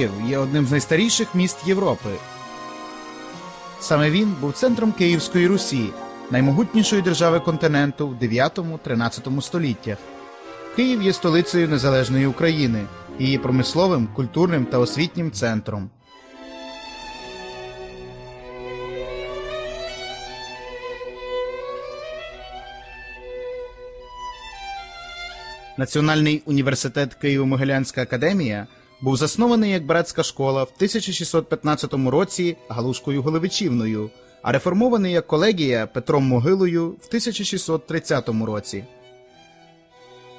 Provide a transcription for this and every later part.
Київ є одним з найстаріших міст Європи. Саме він був центром Київської Русі, наймогутнішої держави континенту в 9-13 століттях. Київ є столицею незалежної України, її промисловим, культурним та освітнім центром. Національний університет Києво-Могилянська академія був заснований як братська школа в 1615 році Галушкою Голевичівною, а реформований як колегія Петром Могилою в 1630 році.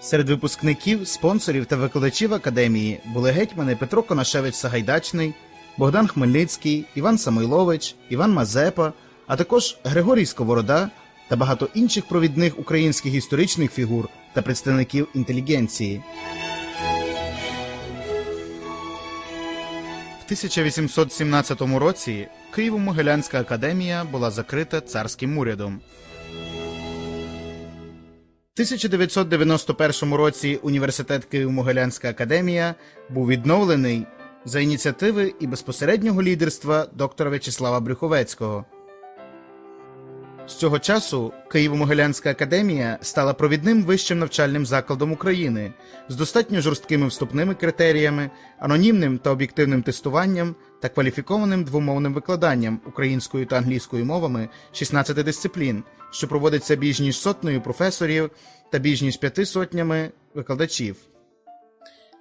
Серед випускників, спонсорів та викладачів академії були гетьмани Петро Конашевич Сагайдачний, Богдан Хмельницький, Іван Самойлович, Іван Мазепа, а також Григорій Сковорода та багато інших провідних українських історичних фігур та представників інтелігенції. 1817 році Києво-Могилянська академія була закрита царським урядом. В 1991 році університет Києво-Могилянська академія був відновлений за ініціативи і безпосереднього лідерства доктора В'ячеслава Брюховецького. З цього часу Києво-Могилянська академія стала провідним вищим навчальним закладом України з достатньо жорсткими вступними критеріями, анонімним та об'єктивним тестуванням та кваліфікованим двомовним викладанням українською та англійською мовами 16 дисциплін, що проводиться більш ніж сотнею професорів та більш ніж п'яти сотнями викладачів.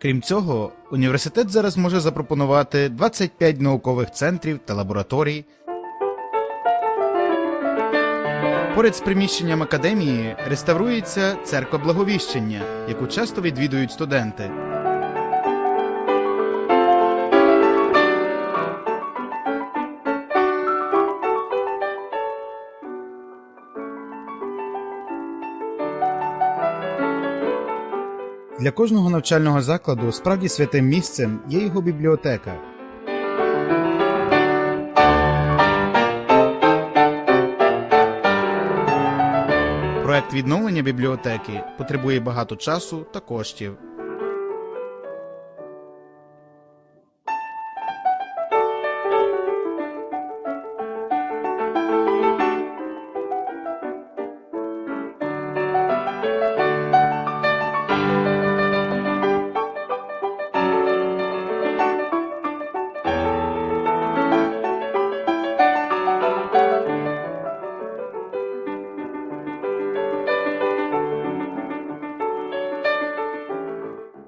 Крім цього, університет зараз може запропонувати 25 наукових центрів та лабораторій. Поряд з приміщенням академії реставрується церква Благовіщення, яку часто відвідують студенти. Для кожного навчального закладу справді святим місцем є його бібліотека. Відновлення бібліотеки потребує багато часу та коштів.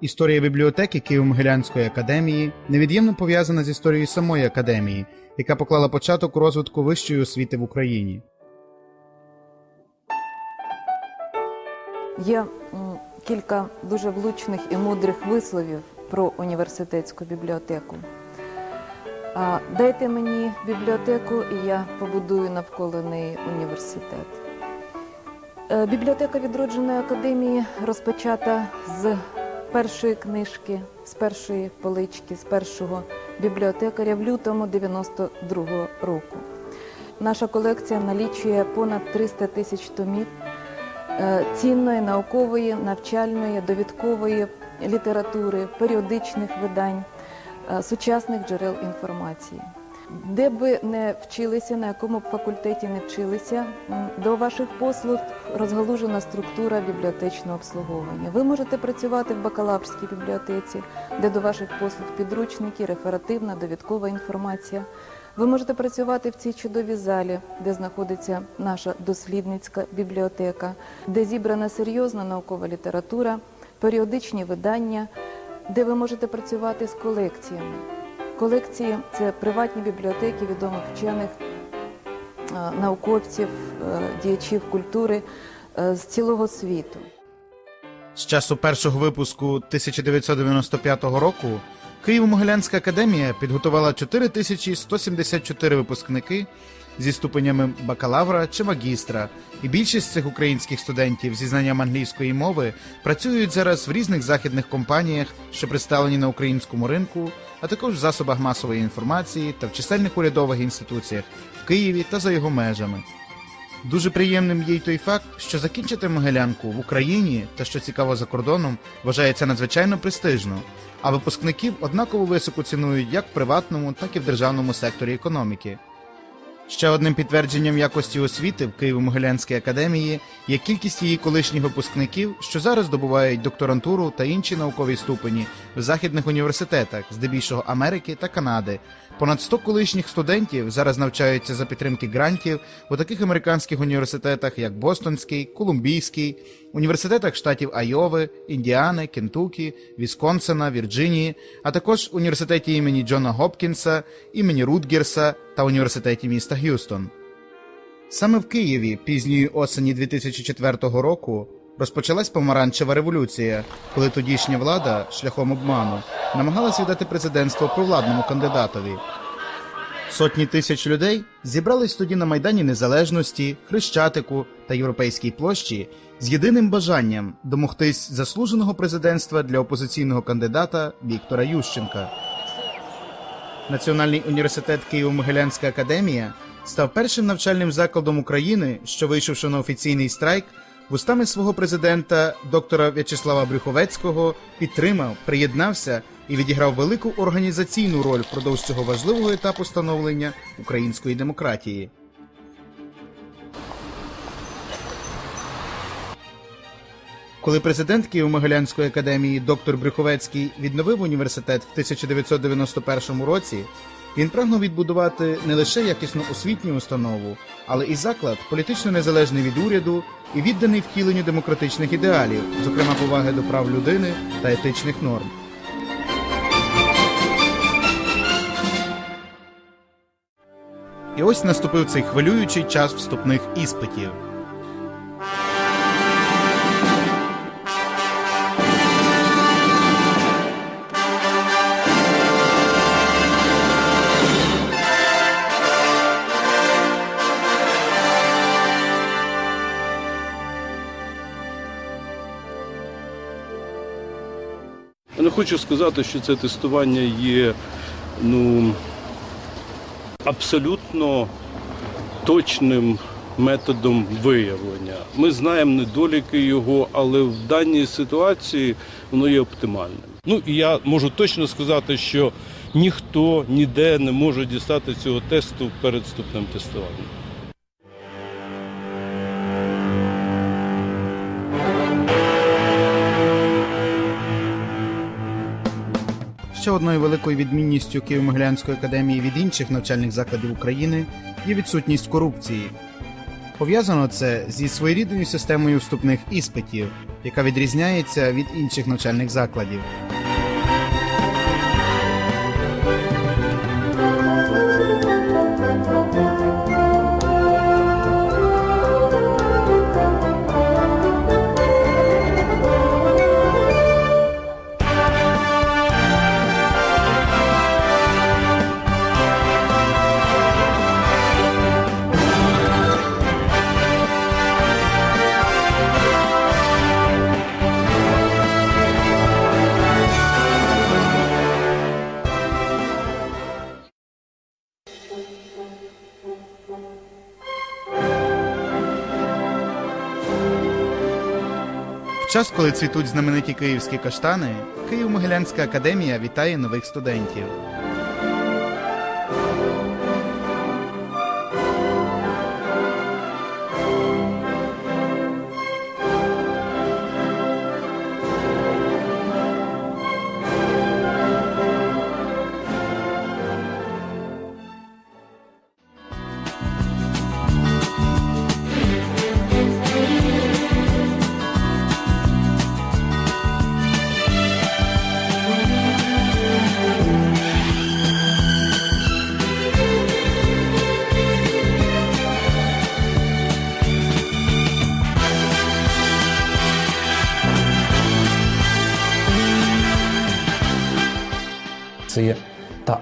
Історія бібліотеки Києво-Могилянської академії невід'ємно пов'язана з історією самої академії, яка поклала початок розвитку вищої освіти в Україні. Є кілька дуже влучних і мудрих висловів про університетську бібліотеку. Дайте мені бібліотеку, і я побудую навколо неї університет. Е, Бібліотека відродженої академії розпочата з першої книжки, з першої полички, з першого бібліотекаря в лютому 92-го року. Наша колекція налічує понад 300 тисяч томів е, цінної, наукової, навчальної, довідкової літератури, періодичних видань, е, сучасних джерел інформації. Де би не вчилися, на якому б факультеті не вчилися, до ваших послуг розгалужена структура бібліотечного обслуговування. Ви можете працювати в бакалаврській бібліотеці, де до ваших послуг підручники, реферативна, довідкова інформація. Ви можете працювати в цій чудовій залі, де знаходиться наша дослідницька бібліотека, де зібрана серйозна наукова література, періодичні видання, де ви можете працювати з колекціями. Колекції це приватні бібліотеки відомих вчених, е, науковців, е, діячів культури е, з цілого світу. З часу першого випуску 1995 року Києво-Могилянська академія підготувала 4174 випускники зі ступенями бакалавра чи магістра, і більшість цих українських студентів зі знанням англійської мови працюють зараз в різних західних компаніях, що представлені на українському ринку, а також в засобах масової інформації та в чисельних урядових інституціях в Києві та за його межами. Дуже приємним є й той факт, що закінчити Могилянку в Україні та що цікаво за кордоном вважається надзвичайно престижно. а випускників однаково високо цінують як в приватному, так і в державному секторі економіки. Ще одним підтвердженням якості освіти в Києво-Могилянській академії є кількість її колишніх випускників, що зараз добувають докторантуру та інші наукові ступені в західних університетах, здебільшого Америки та Канади. Понад 100 колишніх студентів зараз навчаються за підтримки грантів у таких американських університетах, як Бостонський, Колумбійський, університетах штатів Айови, Індіани, Кентукі, Вісконсина, Вірджинії, а також університеті імені Джона Гопкінса, імені Рутгерса та університеті міста Г'юстон. Саме в Києві пізньої осені 2004 року розпочалась помаранчева революція, коли тодішня влада шляхом обману намагалась віддати президентство провладному кандидатові. Сотні тисяч людей зібрались тоді на Майдані Незалежності, Хрещатику та Європейській площі з єдиним бажанням домогтись заслуженого президентства для опозиційного кандидата Віктора Ющенка. Національний університет Києво-Могилянська академія став першим навчальним закладом України, що вийшовши на офіційний страйк, вустами свого президента доктора В'ячеслава Брюховецького підтримав, приєднався і відіграв велику організаційну роль впродовж цього важливого етапу становлення української демократії. Коли президент Києво-Могилянської академії доктор Брюховецький відновив університет в 1991 році, він прагнув відбудувати не лише якісну освітню установу, але і заклад політично незалежний від уряду і відданий втіленню демократичних ідеалів, зокрема поваги до прав людини та етичних норм. І ось наступив цей хвилюючий час вступних іспитів. Хочу сказати, що це тестування є ну, абсолютно точним методом виявлення. Ми знаємо недоліки його, але в даній ситуації воно є оптимальним. Ну і я можу точно сказати, що ніхто ніде не може дістати цього тесту перед вступним тестуванням. Ще одною великою відмінністю Києво-Могилянської академії від інших навчальних закладів України є відсутність корупції. Пов'язано це зі своєрідною системою вступних іспитів, яка відрізняється від інших навчальних закладів. Час, коли цвітуть знамениті київські каштани, Київ-Могилянська академія вітає нових студентів.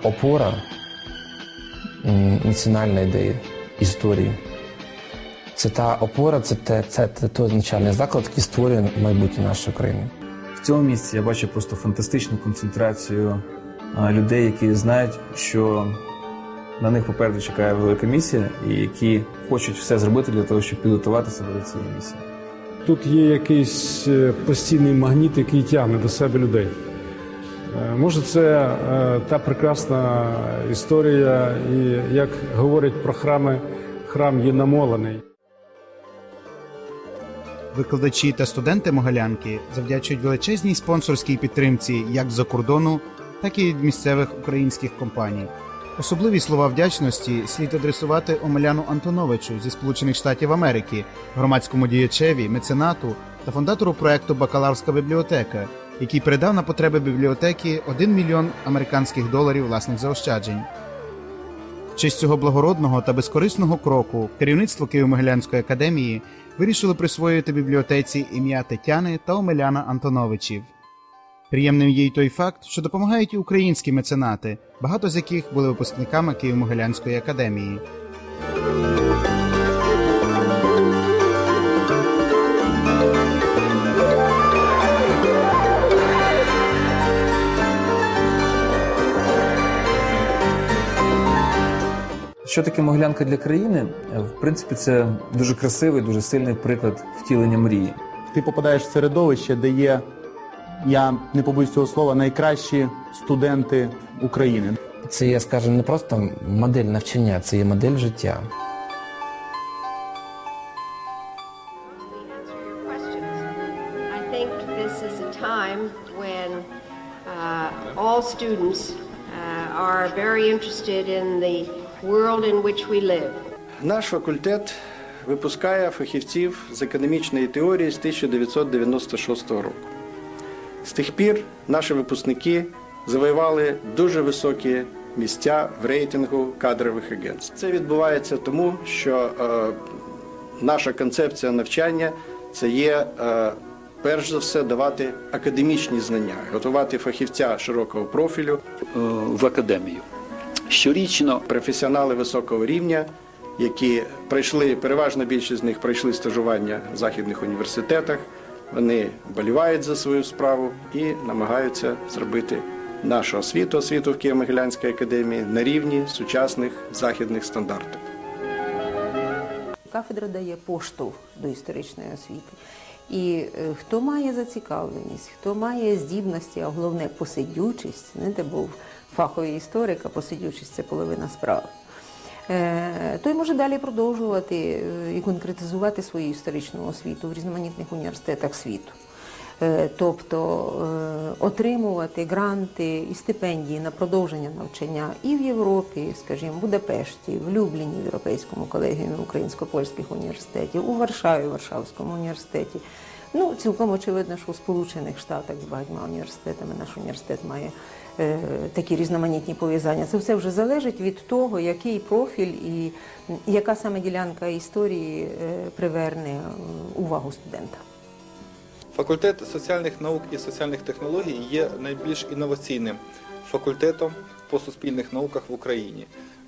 Опора національної ідеї, історії. Це та опора, це, те, це, це той навчальний заклад, який створює майбутнє нашої країни. В цьому місці я бачу просто фантастичну концентрацію людей, які знають, що на них попереду чекає велика місія, і які хочуть все зробити для того, щоб підготувати себе до цієї місії. Тут є якийсь е, постійний магніт, який тягне до себе людей. Е, Може, це е, та прекрасна історія, і як говорять про храми, храм є намолений. Викладачі та студенти Могилянки завдячують величезній спонсорській підтримці як з-за кордону, так і від місцевих українських компаній. Особливі слова вдячності слід адресувати Омеляну Антоновичу зі Сполучених Штатів Америки, громадському діячеві, меценату та фондатору проекту Бакалаврська бібліотека, який передав на потреби бібліотеки 1 мільйон американських доларів власних заощаджень. В честь цього благородного та безкорисного кроку керівництво Києво-Могилянської академії вирішило присвоїти бібліотеці ім'я Тетяни та Омеляна Антоновичів. Приємним є й той факт, що допомагають і українські меценати, багато з яких були випускниками Києво-Могилянської академії. Що таке Могилянка для країни? Е, В принципі, це дуже красивий, дуже сильний приклад втілення мрії. ти попадаєш в середовище, де є, я не побоюсь цього слова, найкращі студенти України. Це є, скажімо, не просто модель навчання, це є модель життя. uh, all students uh, are very interested in the world in which we live. Наш факультет випускає фахівців з економічної теорії з 1996 року. З тих пір наші випускники завоювали дуже високі місця в рейтингу кадрових агентств. Це відбувається тому, що е, наша концепція навчання це є е, перш за все давати академічні знання, готувати фахівця широкого профілю, е, в академію. Щорічно професіонали високого рівня, які пройшли, переважна більшість з них пройшли стажування в західних університетах. Вони болівають за свою справу і намагаються зробити нашу освіту, освіту в Києво-Могилянській академії на рівні сучасних західних стандартів. Кафедра дає поштовх до історичної освіти. І е, хто має зацікавленість, хто має здібності, а головне посидючість, знаєте, був фаховий історик, а посидючість це половина справи. Е, Той може далі продовжувати е, і конкретизувати свою історичну освіту в різноманітних університетах світу. Е, Тобто отримувати гранти і стипендії на продовження навчання і в Європі, скажімо, в Будапешті, в Любліні, в Європейському колегіумі українсько-польських університетів, у Варшаві, Варшавському університеті. Ну, цілком очевидно, що у Сполучених Штатах з багатьма університетами наш університет має такі різноманітні пов'язання. Це все вже залежить від того, який профіль і яка саме ділянка історії е, приверне е, увагу студента. Факультет соціальних наук і соціальних технологій є найбільш інноваційним факультетом по суспільних науках в Україні.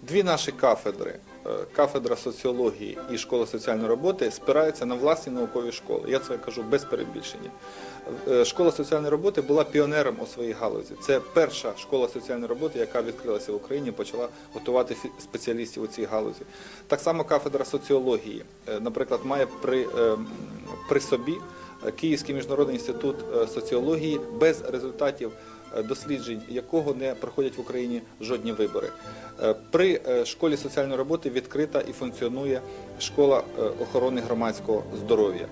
Дві наші кафедри, е, кафедра соціології і школа соціальної роботи, спираються на власні наукові школи. Я це кажу без перебільшення. Е, Школа соціальної роботи була піонером у своїй галузі. Це перша школа соціальної роботи, яка відкрилася в Україні, почала готувати спеціалістів у цій галузі. Так само кафедра соціології, е, наприклад, має при, при собі Київський міжнародний інститут соціології без результатів досліджень, якого не проходять в Україні жодні вибори. Е, При е, школі соціальної роботи відкрита і функціонує школа е, охорони громадського здоров'я.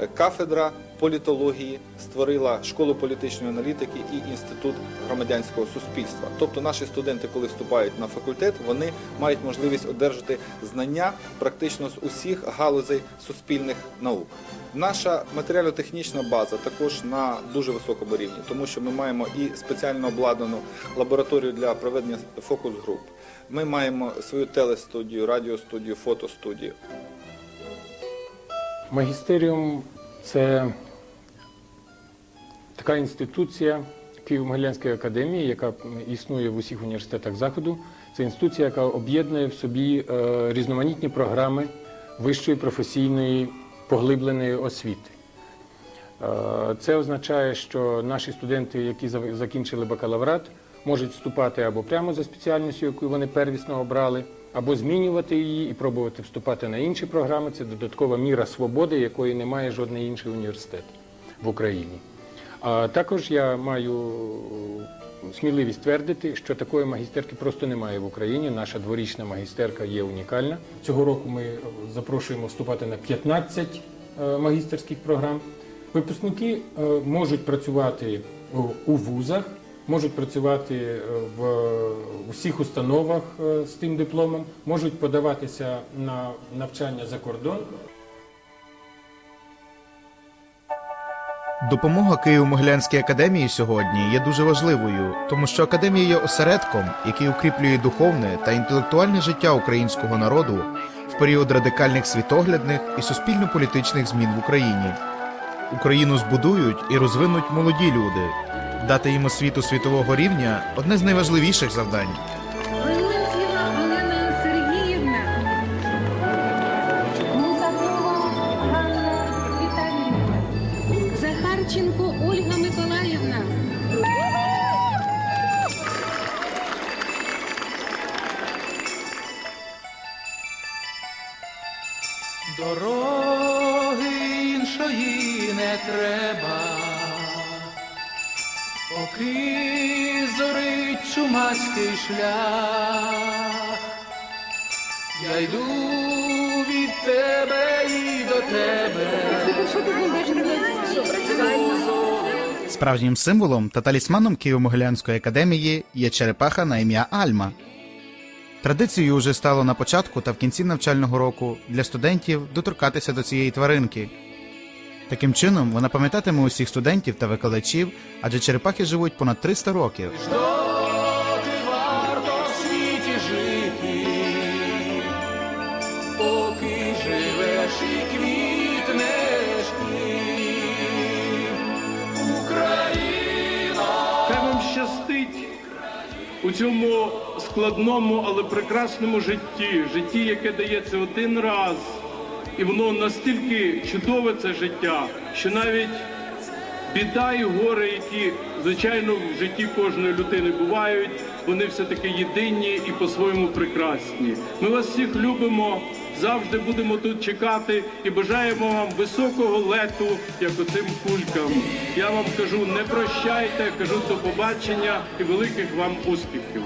Е, Кафедра політології створила школу політичної аналітики і інститут громадянського суспільства. Тобто наші студенти, коли вступають на факультет, вони мають можливість одержати знання практично з усіх галузей суспільних наук. Наша матеріально-технічна база також на дуже високому рівні, тому що ми маємо і спеціально обладнану лабораторію для проведення фокус-груп. Ми маємо свою телестудію, радіостудію, фотостудію. Магістеріум це така інституція Києво-Могилянської академії, яка існує в усіх університетах Заходу. Це інституція, яка об'єднує в собі е, різноманітні програми вищої професійної поглибленої освіти. Е, Це означає, що наші студенти, які закінчили бакалаврат, можуть вступати або прямо за спеціальністю, яку вони первісно обрали, або змінювати її і пробувати вступати на інші програми. Це додаткова міра свободи, якої не має жодний інший університет в Україні. А також я маю сміливість твердити, що такої магістерки просто немає в Україні. Наша дворічна магістерка є унікальна. Цього року ми е, запрошуємо вступати на 15 е, магістерських програм. Випускники е, можуть працювати у вузах, можуть працювати е, в усіх установах е, з тим дипломом, можуть подаватися на навчання за кордон. Допомога Києво-Могилянській академії сьогодні є дуже важливою, тому що академія є осередком, який укріплює духовне та інтелектуальне життя українського народу в період радикальних світоглядних і суспільно-політичних змін в Україні. Україну збудують і розвинуть молоді люди. Дати їм освіту світового рівня одне з найважливіших завдань. Поки зорить чумацький шлях, я йду від тебе і до тебе. Справжнім символом та талісманом Києво-Могилянської академії є черепаха на ім'я Альма. Традицією вже стало на початку та в кінці навчального року для студентів доторкатися до цієї тваринки. Таким чином, вона пам'ятатиме усіх студентів та викладачів, адже черепахи живуть понад 300 років. У цьому складному, але прекрасному житті, житті, яке дається один раз, і воно настільки чудове це життя, що навіть біда і горе, які звичайно в житті кожної людини бувають, вони все таки єдині і по-своєму прекрасні. Ми вас всіх любимо. Завжди будемо тут чекати і бажаємо вам високого лету, як оцим кулькам. Я вам кажу, не прощайте, кажу до побачення і великих вам успіхів.